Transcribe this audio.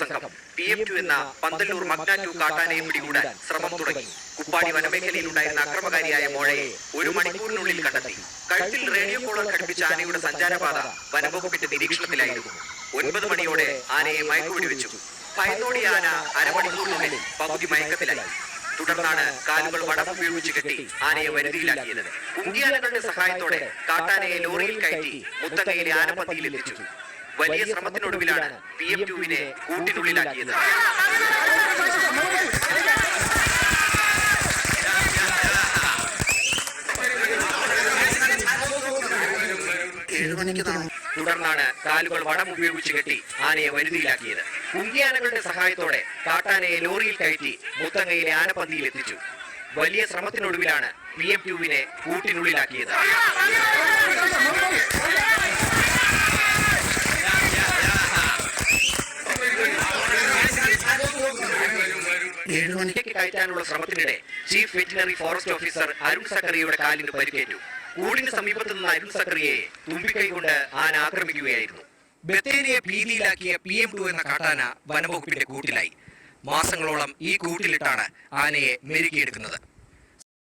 സംഘം P M two എന്ന Panthalloor Magna to കാട്ടാനയെ പിടികൂടാൻ ശ്രമം തുടങ്ങി. കുപ്പാടി വനമേഖലയിലുണ്ടായിരുന്ന അക്രമകാരിയായ മോഴയെ ഒരു മണിക്കൂറിനുള്ളിൽ കണ്ടെത്തി. കഴുത്തിൽ റേഡിയോ കോളർ ഘടിപ്പിച്ച ആനയുടെ സഞ്ചാരപാത വനംവകുപ്പിന്റെ നിരീക്ഷണത്തിലായിരുന്നു. ഒൻപത് മണിയോടെ ആനയെ മയക്കുവെടി വെച്ചു ഭയന്നോടിയ ആന അരമണിക്കൂറിനുള്ളിൽ പകുതി മയക്കത്തിലായി. തുടർന്നാണ് കാലുകൾ വടം ഉപയോഗിച്ച് കെട്ടി ആനയെ വരുതിയിലാക്കിയത്. കുങ്കിയാനകളുടെ സഹായത്തോടെ കാട്ടാനയെ ലോറിയിൽ കയറ്റി മുത്തങ്ങയിലെ ആനപ്പത്തിയിൽ എത്തിച്ചു വലിയ ശ്രമത്തിനൊടുവിലാണ് പി എം ടുവിനെ കൂട്ടിനുള്ളിലാക്കിയത്. തുടർന്നാണ് കാലുകൾ വടം ഉപയോഗിച്ച് കെട്ടി ആനയെ വരുതിയിലാക്കിയത്. കുങ്കിയാനകളുടെ സഹായത്തോടെ കാട്ടാനയെ ലോറിയിൽ കയറ്റി മുത്തങ്ങയിലെ ആനപ്പന്തിയിൽ എത്തിച്ചു. വലിയ ശ്രമത്തിനൊടുവിലാണ് പി എം ടുവിനെ കൂട്ടിനുള്ളിലാക്കിയത്. ഏഴു മണിക്ക് കയറ്റാനുള്ള ശ്രമത്തിനിടെ chief veterinary forest officer Arun സക്കറിയുടെ കാലിന് പരിക്കേറ്റു. കൂടിന് സമീപത്ത് നിന്ന് അരുൺ സക്കറിയെ തുമ്പിക്കൈ കൊണ്ട് ആന ആക്രമിക്കുകയായിരുന്നു. ബത്തേരിയെ ഭീതിയിലാക്കിയ പി എം ടു എന്ന കാട്ടാന വനംവകുപ്പിന്റെ കൂട്ടിലായി. മാസങ്ങളോളം ഈ കൂട്ടിലിട്ടാണ് ആനയെ മെരുക്കിയെടുക്കുന്നത്